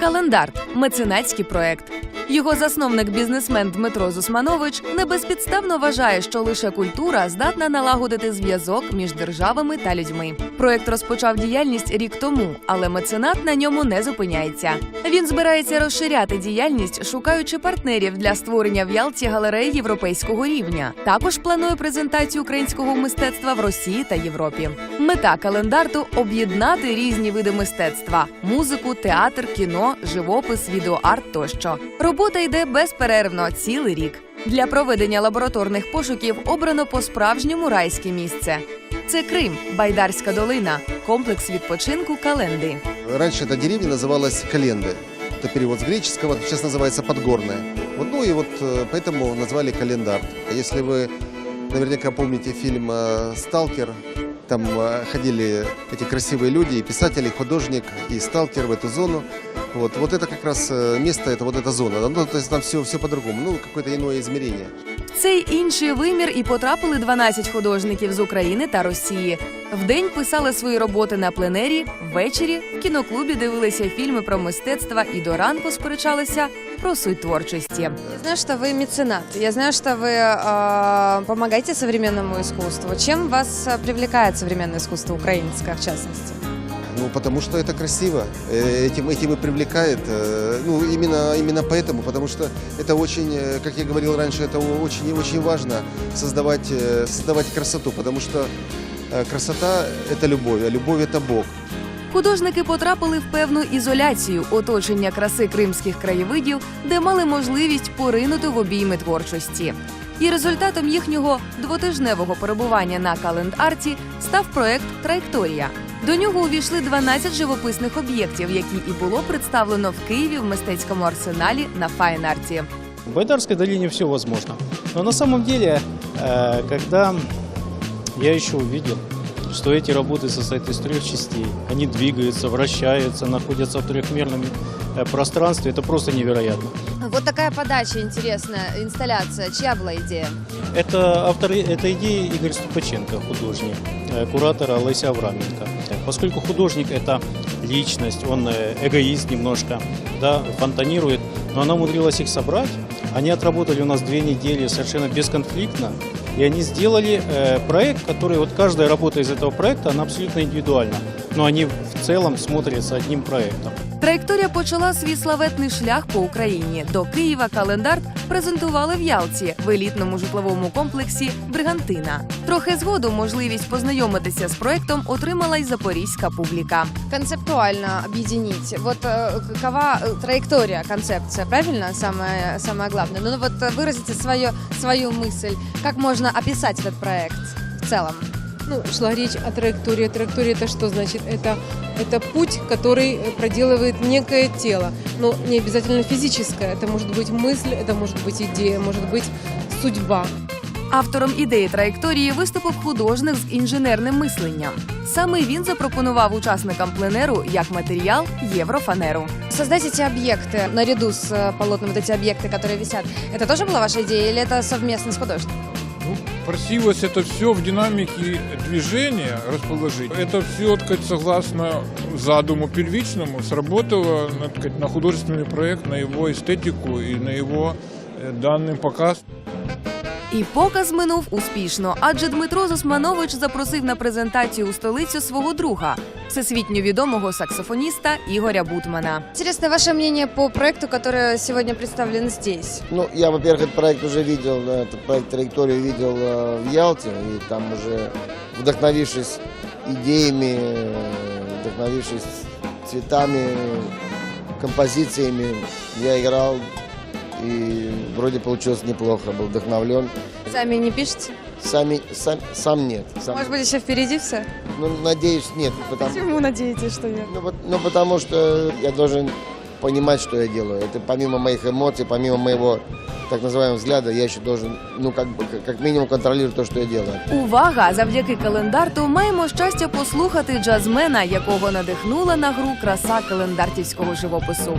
Календарт меценатський проект. Його засновник бізнесмен Дмитро Зусманович не безпідставно вважає, що лише культура здатна налагодити зв'язок між державами та людьми. Проект розпочав діяльність рік тому, але меценат на ньому не зупиняється. Він збирається розширяти діяльність, шукаючи партнерів для створення в Ялті галереї європейського рівня. Також планує презентацію українського мистецтва в Росії та Європі. Мета календарту об'єднати різні види мистецтва: музику, театр, кіно, живопис, відеоарт тощо. Робота йде безперервно цілий рік. Для проведення лабораторних пошуків обрано по-справжньому райське місце. Це Крим, Байдарська долина, комплекс відпочинку Календи. Раньше эта деревня называлась Календы. Это перевод с греческого, сейчас называется Подгорная. Вот, ну и вот э, поэтому назвали календарь. Если вы наверняка помните фильм э, «Сталкер», там э, ходили эти красивые люди, и писатель, и художник, и сталкер в эту зону. Вот, вот это как раз э, место, это вот эта зона. Ну, то есть там все, все по-другому, ну, какое-то иное измерение. В цей інший вимір і потрапили 12 художників з України та Росії. Вдень писали свої роботи на пленері, ввечері в кіноклубі дивилися фільми про мистецтво і до ранку сперечалися про суть творчості. Я знаю, что вы меценат. Я знаю, что вы э, помогаете современному искусству. Чем вас э, привлекает современное искусство украинское, в частности? Ну, потому что это красиво. Э, Этим, этим и привлекает. Э, Ну, именно, именно поэтому, потому что это очень, э, как я говорил раньше, это очень и очень важно создавать, э, создавать красоту, потому что э, красота – это любовь, а любовь – это Бог. Художники потрапили в певну ізоляцію оточення краси кримських краєвидів, де мали можливість поринути в обійми творчості. І результатом їхнього двотижневого перебування на календ-арті став проект Траєкторія. До нього увійшли 12 живописних об'єктів, які і було представлено в Києві в мистецькому арсеналі на Файн-арті. В Байдарской долине все возможно. Но на самом деле, э, когда я еще увидел, что эти работы состоят из трех частей, они двигаются, вращаются, находятся в трехмерном э, пространстве, это просто невероятно. Вот такая подача интересная, инсталляция. Чья была идея? Это автор этой идеи Игорь Ступаченко, художник, э, куратор Олеся Авраменко. Поскольку художник – это личность, он э, эгоист немножко, да, фонтанирует, но она умудрилась их собрать. Они отработали у нас две недели совершенно бесконфликтно, и они сделали э, проект, который, вот каждая работа из этого проекта, она абсолютно индивидуальна, но они в целом смотрятся одним проектом. Траєкторія почала свій славетний шлях по Україні. До Києва календар презентували в Ялті в елітному житловому комплексі Бригантина. Трохи згодом можливість познайомитися з проектом отримала й запорізька публіка. Концептуально объединить. Вот э, какова э, траектория, концепция, правильно? Самое, самое главное. Ну вот э, выразите свое, свою мысль. Как можно описать этот проект в целом? Ну, шла речь о траектории. Траектория это что значит? Это, это путь, который э, проделывает некое тело. Но не обязательно физическое. Это может быть мысль, это может быть идея, может быть судьба. Автором ідеї траєкторії виступив художник з інженерним мисленням. Саме він запропонував учасникам пленеру як матеріал єврофанеру. Создать эти объекты наряду с э, полотном, вот эти объекты, которые висят, это тоже была ваша идея или это совместно с художником? Ну, просилось это все в динамике движения расположить. Это все, так сказать, согласно задуму первичному, сработало на, так сказать, на художественный проект, на его эстетику и на его э, данный показ. І показ минув успішно, адже Дмитро Зосманович запросив на презентацію у столицю свого друга, всесвітньо відомого саксофоніста Ігоря Бутмана. Интересно ваше мнение по проекту, который сегодня представлен здесь. Ну, я, во-первых, этот проект уже видел, да, этот проект «Траекторию» видел э, в Ялте, и там уже, вдохновившись идеями, э, вдохновившись цветами, композициями, я играл, и вроде получилось неплохо, был вдохновлен. Сами не пишете? Сами, сам, сам нет. Сам, Может быть, еще впереди все? ну, надеюсь, нет. Потому, Почему надеетесь, что нет? ну, вот- ну, потому что я должен понимать, что я делаю. Это помимо моих эмоций, помимо моего так называемого взгляда, я еще должен, ну, как, бы, как- как минимум контролировать то, что я делаю. Увага! Завдяки календарту маємо щастя послухати джазмена, якого надихнула на гру краса календартівського живопису.